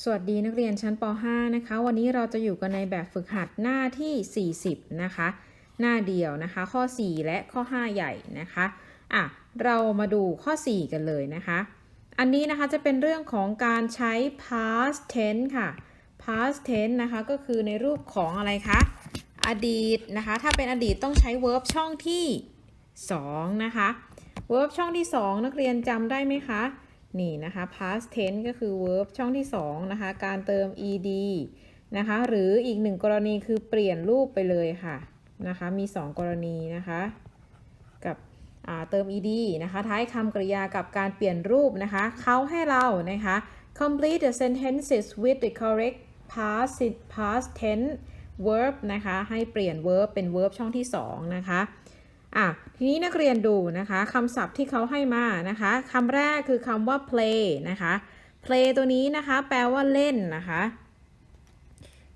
สวัสดีนักเรียนชั้นป .5 นะคะ วันนี้เราจะอยู่กันในแบบฝึกหัดหน้าที่ 40 นะคะ หน้าเดียวนะคะ ข้อ 4 และข้อ 5 ใหญ่นะคะอะเรามาดูข้อ 4 กันเลยนะคะ อันนี้นะคะจะเป็นเรื่องของการใช้ past tense ค่ะ past tense นะคะก็คือในรูปของอะไรคะอดีตนะคะ ถ้าเป็นอดีตต้องใช้ verb ช่องที่ 2 นะคะ verb ช่องที่ 2 นักเรียนจำได้ไหมคะ นี่นะคะ past tense ก็คือ verb ช่องที่2นะคะ การเติม ed นะคะ หรืออีกหนึ่งกรณีคือเปลี่ยนรูปไปเลยค่ะนะคะ มี 2 กรณีนะคะ กับเติม ed นะคะ ท้ายคำกริยากับการเปลี่ยนรูปนะคะ เขาให้เรานะคะ complete the sentences with the correct past past tense verb นะคะ ให้เปลี่ยน verb เป็น verb ช่องที่2นะคะ อะทีนี้นักเรียนดูนะคะคำศัพท์ที่เขาให้มานะคะคำแรกคือคำว่า play นะคะ play ตัวนี้นะคะแปลว่าเล่นนะคะ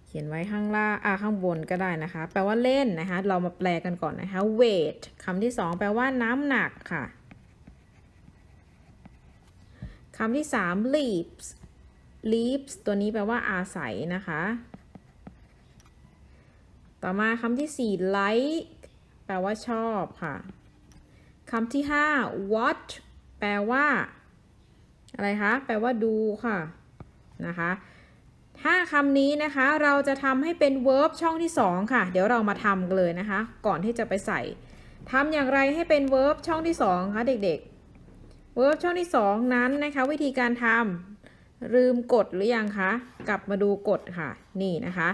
เขียนไว้ข้างล่างอ่าข้างบนก็ได้นะคะ แปลว่าเล่นนะคะ เรามาแปลกันก่อนนะคะ weight คำที่สองแปลว่าน้ำหนักค่ะคำที่สาม leaps leaps ตัวนี้แปลว่าอาศัยนะคะ ต่อมาคำที่สี่ like แปลว่าชอบค่ะคำที่ 5 watch แปลว่า อะไรคะ แปลว่าดูค่ะ นะคะถ้าคำนี้นะคะ เราจะทำให้เป็น verb ช่องที่ 2 ค่ะ เดี๋ยวเรามาทำกันเลยนะคะ ก่อนที่จะไปใส่ทำอย่างไรให้เป็น verb ช่องที่ 2 คะเด็กๆ verb ช่องที่ 2 นั้นนะคะ วิธีการทำลืมกดหรือยังคะ กลับมาดูกดค่ะ นี่นะคะ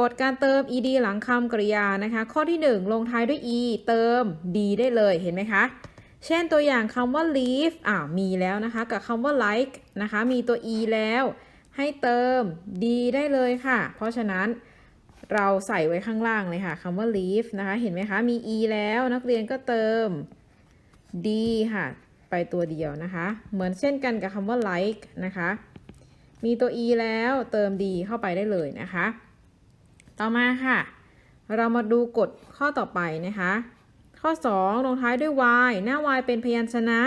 กฎการเติม ed หลังคำกริยานะคะ ข้อที่ 1 ลงท้ายด้วย e เติม d ได้เลยเห็นไหมคะ เช่นตัวอย่างคำว่า leave อ่ามีแล้วนะคะ กับคำว่า like นะคะ มีตัว e แล้ว ให้เติม d ได้เลยค่ะ เพราะฉะนั้นเราใส่ไว้ข้างล่างเลยค่ะคำว่า leave นะคะ เห็นไหมคะ มี e แล้วนักเรียนก็เติม d ค่ะ ไปตัวเดียวนะคะ เหมือนเช่นกันกับคำว่า like นะคะ มีตัว e แล้วเติม d เข้าไปได้เลยนะคะ ต่อมาค่ะ เรามาดูกฎข้อต่อไปนะคะ ข้อ 2 ลงท้ายด้วย y หน้า y เป็นพยัญชนะ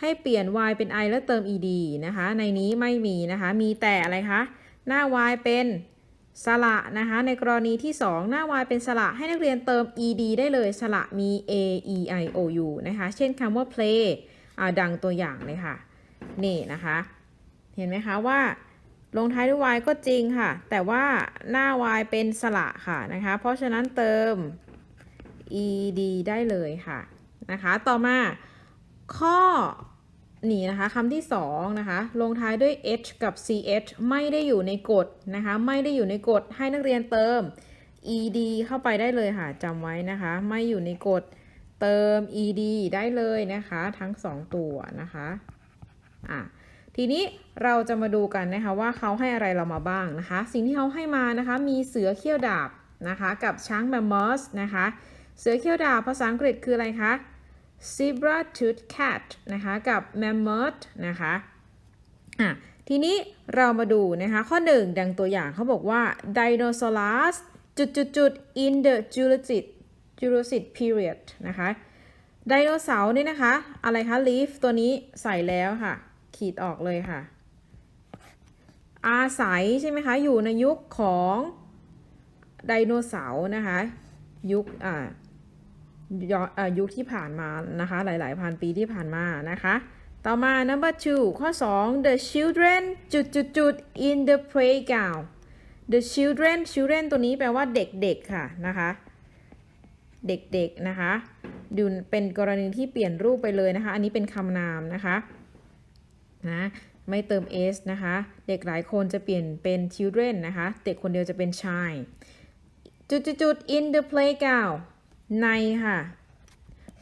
ให้เปลี่ยน y เป็น i แล้วเติม ed นะคะ ในนี้ไม่มีนะคะ มีแต่อะไรคะ หน้า y เป็นสระนะคะ ในกรณีที่ 2 หน้า y เป็นสระให้นักเรียนเติม ed ได้เลยสระมี a e i o u นะคะ เช่นคำว่า play ดังตัวอย่างเลยค่ะ นี่นะคะ เห็นไหมคะว่า ลงท้ายด้วย y ก็จริงค่ะ แต่ว่าหน้า y เป็นสระค่ะนะคะ เพราะฉะนั้นเติม ed ได้เลยค่ะนะคะ ต่อมาข้อนี่นะคะคำที่สองนะคะ ลงท้ายด้วย h กับ ch ไม่ได้อยู่ในกฎนะคะ ไม่ได้อยู่ในกฎให้นักเรียนเติม ed เข้าไปได้เลยค่ะจำไว้นะคะ ไม่อยู่ในกฎเติม ed ได้เลยนะคะ ทั้งสองตัวนะคะอะ ทีนี้เราจะมาดูกันนะคะว่าเขาให้อะไรเรามาบ้างนะคะ สิ่งที่เขาให้มานะคะมีเสือเขี้ยวดาบนะคะกับช้างแมมมอสนะคะเสือเขี้ยวดาบภาษาอังกฤษคืออะไรคะ zebra tooth cat นะคะกับ mammoth นะคะอะทีนี้เรามาดูนะคะข้อ 1 ดังตัวอย่างเขาบอกว่า dinosaurs จุดจุดจุด in the Jurassic Jurassic period นะคะไดโนเสาร์นี่นะคะ อะไรคะ leaf ตัวนี้ใส่แล้วค่ะ ขีดออกเลยค่ะ อาศัยใช่ไหมคะ อยู่ในยุคของไดโนเสาร์นะคะ ยุคอ่าย้อนอ่ายุคที่ผ่านมานะคะ หลาย ๆ พันปีที่ผ่านมานะคะ ต่อมา number two ข้อ 2 the children จุดจุดจุด in the playground the children children ตัวนี้แปลว่าเด็ก ๆ ค่ะนะคะ เด็ก ๆ นะคะดูเป็นกรณีที่เปลี่ยนรูปไปเลยนะคะ อันนี้เป็นคำนามนะคะ นะไม่เติม s นะคะ เด็กหลายคนจะเปลี่ยนเป็น children นะคะ เด็กคนเดียวจะเป็น child จุดจุด in the playground ในค่ะ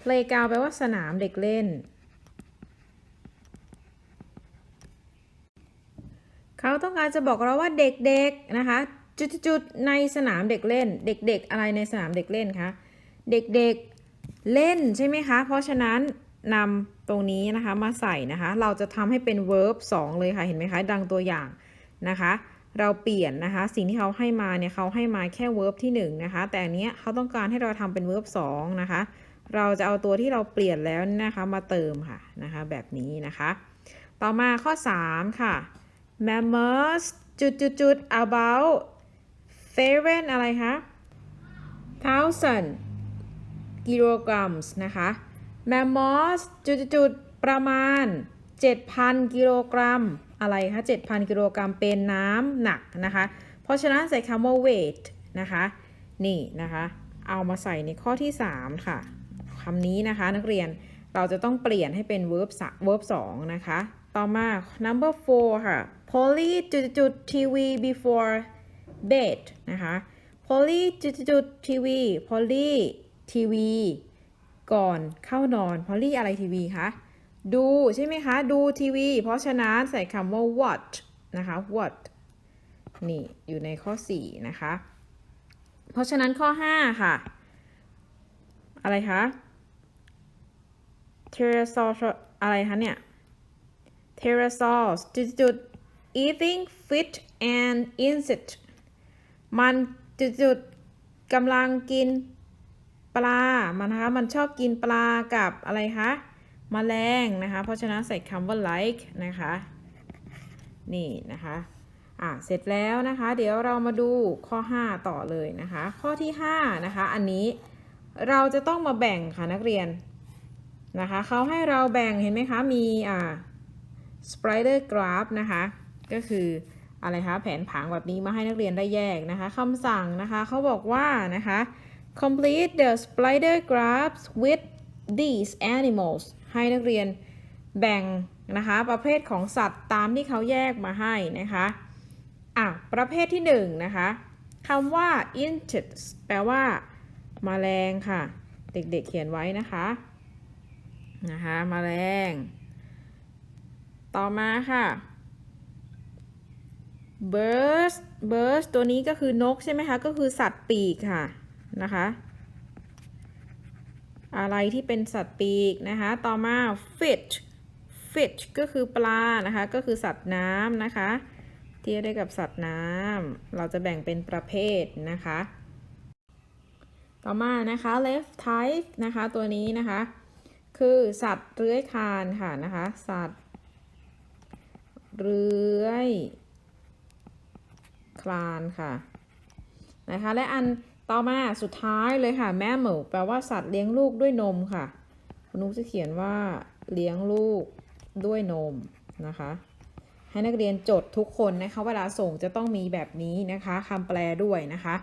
playground แปลว่าสนามเด็กเล่น เขาต้องการจะบอกเราว่าเด็กๆ นะคะ จุดจุดจุดในสนามเด็กเล่น เด็กๆ อะไรในสนามเด็กเล่นคะ เด็กๆ เล่นใช่ไหมคะ เพราะฉะนั้นนำตรงนี้นะคะมาใส่นะคะ เราจะทำให้เป็น verb 2 เลยค่ะเห็นไหมคะ ดังตัวอย่างนะคะ เราเปลี่ยนนะคะ สิ่งที่เขาให้มาเนี่ยเขาให้มาแค่ verb ที่ 1 นะคะ แต่อันเนี้ยเขาต้องการให้เราทำเป็น verb 2 นะคะ เราจะเอาตัวที่เราเปลี่ยนแล้วนะคะมาเติมค่ะนะคะ แบบนี้นะคะ ต่อมาข้อ 3 ค่ะ mammoth จุดจุดจุด about seven อะไรคะ thousand kilograms นะคะ mammoth จุดจุดประมาณ 7,000 กิโลกรัม อะไรคะ 7,000 กิโลกรัมเป็นน้ำหนักนะคะ เพราะฉะนั้นใส่คำว่า weight นะคะ นี่นะคะ เอามาใส่ในข้อที่ 3 ค่ะคำนี้นะคะนักเรียนเราจะต้องเปลี่ยนให้เป็น verb สะ verb 2นะคะ ต่อมา number 4 ค่ะ Polly จุดจุด TV before bed นะคะ Polly จุดจุด TV Polly TV ก่อนเข้านอน Polly อะไรทีวีคะดูใช่ไหมคะ ดูทีวี เพราะฉะนั้นใส่คำว่า watch นะคะ watch นี่อยู่ในข้อ 4 นะคะ เพราะฉะนั้นข้อ 5 ค่ะ อะไรคะ pterosaur อะไรคะเนี่ย pterosaur จุดจุด eating fish and insect มันจุดจุดกำลังกิน ปลา มันนะคะ มันชอบกินปลากับอะไรคะมแมลงนะคะ เพราะฉะนั้นใส่คำว่า like นะคะ นี่นะคะ อะ เสร็จแล้วนะคะ เดี๋ยวเรามาดูข้อ 5 ต่อเลยนะคะ ข้อที่ 5 นะคะ อันนี้เราจะต้องมาแบ่งค่ะนักเรียนนะคะ เขาให้เราแบ่งเห็นไหมคะ มีอ่า spider graph นะคะ ก็คืออะไรคะ แผนผังแบบนี้มาให้นักเรียนได้แยกนะคะคำสั่งนะคะ เขาบอกว่านะคะ complete the spider graphs with these animals ให้นักเรียนแบ่งนะคะ ประเภทของสัตว์ตามที่เขาแยกมาให้นะคะอะประเภทที่1นนะคะคำว่า insects แปลว่ามาแมลงค่ะ เด็กๆเขียนไว้นะคะนะคะมแมลง ต่อมาค่ะ birds birds ตัวนี้ก็คือนกใช่ไหมคะ ก็คือสัตว์ปีกค่ะ นะคะ อะไรที่เป็นสัตว์ปีกนะคะ ต่อมา fish fish ก็คือปลานะคะ ก็คือสัตว์น้ำนะคะ เทียบได้กับสัตว์น้ำเราจะแบ่งเป็นประเภทนะคะ ต่อมานะคะ left type นะคะตัวนี้นะคะ คือสัตว์เลื้อยคานค่ะนะคะ สัตว์เลื้อยคลานค่ะนะคะและอัน ต่อมาสุดท้ายเลยค่ะ mammal แปลว่าสัตว์เลี้ยงลูกด้วยนมค่ะ คุณนุ๊กจะเขียนว่าเลี้ยงลูกด้วยนมนะคะ ให้นักเรียนจดทุกคนนะคะ เวลาส่งจะต้องมีแบบนี้นะคะคำแปลด้วยนะคะ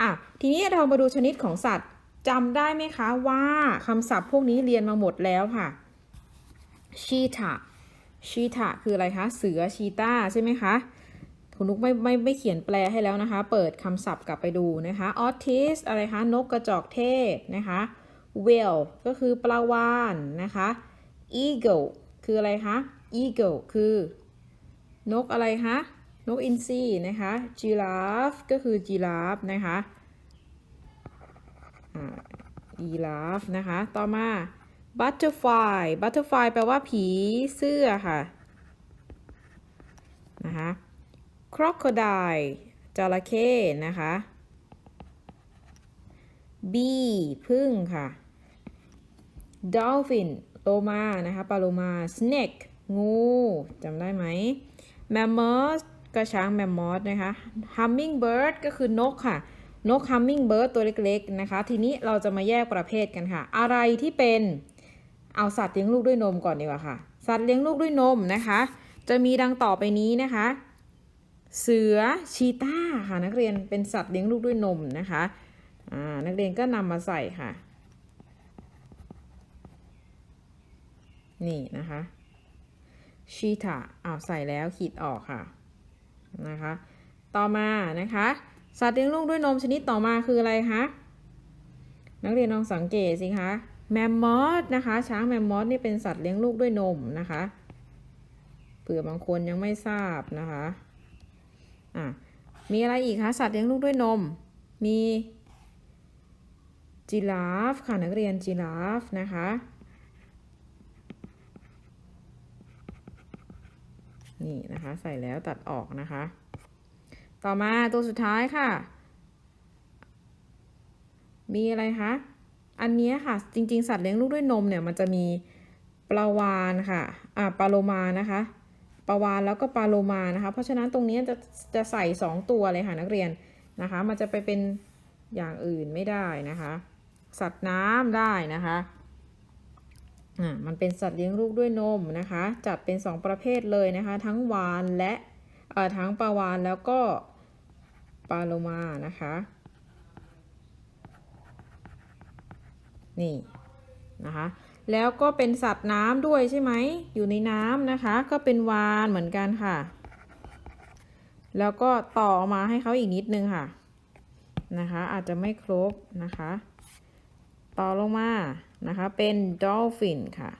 อะทีนี้เรามาดูชนิดของสัตว์จำได้ไหมคะว่าคำศัพท์พวกนี้เรียนมาหมดแล้วค่ะ cheetah cheetah คืออะไรคะ เสือชีตาใช่ไหมคะ คุณนุกไม่ไม่ไม่เขียนแปลให้แล้วนะคะ เปิดคำศัพท์กลับไปดูนะคะ autis อะไรคะ นกกระจอกเทศนะคะ whale ก็คือปลาวานนะคะ eagle คืออะไรคะ eagle คือนกอะไรคะ นกอินทรีนะคะ giraffe ก็คือ giraffe นะคะยีราฟนะคะ ต่อมา butterfly butterfly แปลว่าผีเสื้อค่ะ นะคะ crocodile จระเข้นะคะ bee พึ่งค่ะ dolphin โลมานะคะปลาโลมา snake งูจำได้ไหม mammoth ก็ช้าง mammoth นะคะ hummingbird ก็คือนกค่ะ นก hummingbird ตัวเล็กๆนะคะ ทีนี้เราจะมาแยกประเภทกันค่ะ อะไรที่เป็นเอาสัตว์เลี้ยงลูกด้วยนมก่อนดีกว่าค่ะ สัตว์เลี้ยงลูกด้วยนมนะคะ จะมีดังต่อไปนี้นะคะ เสือชีตาค่ะนักเรียนเป็นสัตว์เลี้ยงลูกด้วยนมนะคะนักเรียนก็นำมาใส่ค่ะ นี่นะคะชีตาเอาใส่แล้วขีดออกค่ะนะคะ ต่อมานะคะ สัตว์เลี้ยงลูกด้วยนมชนิดต่อมาคืออะไรคะนักเรียนลองสังเกตสิคะแมมมอสนะคะ ช้างแมมมอสนี่เป็นสัตว์เลี้ยงลูกด้วยนมนะคะเผื่อบางคนยังไม่ทราบนะคะ อะมีอะไรอีกคะสัตว์เลี้ยงลูกด้วยนม มีจิราฟค่ะนักเรียนจิราฟนะคะนี่นะคะใส่แล้วตัดออกนะคะ ต่อมาตัวสุดท้ายค่ะ มีอะไรคะอันนี้ค่ะจริงๆ สัตว์เลี้ยงลูกด้วยนมเนี่ยมันจะมีปลาวานค่ะอ่าปลาโลมานะคะ ปลาวานแล้วก็ปลาโลมานะคะ เพราะฉะนั้นตรงนี้จะจะใส่ 2 ตัวเลยค่ะนักเรียนนะคะ มันจะไปเป็นอย่างอื่นไม่ได้นะคะ สัตว์น้ำได้นะคะอ่ามันเป็นสัตว์เลี้ยงลูกด้วยนมนะคะ จัดเป็น 2 ประเภทเลยนะคะ ทั้งวานและเอ่อทั้งปลาวานแล้วก็ปลาโลมานะคะนี่นะคะ แล้วก็เป็นสัตว์น้ำด้วยใช่ไหม อยู่ในน้ำนะคะ ก็เป็นวานเหมือนกันค่ะ แล้วก็ต่อมาให้เขาอีกนิดนึงค่ะ นะคะ อาจจะไม่ครบนะคะ ต่อลงมานะคะ เป็น dolphin ค่ะ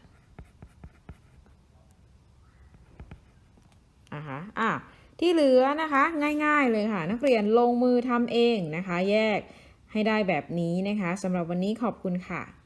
นะคะอะที่เหลือนะคะง่ายๆเลยค่ะ นักเรียนลงมือทำเองนะคะ แยกให้ได้แบบนี้นะคะสำหรับวันนี้ขอบคุณค่ะ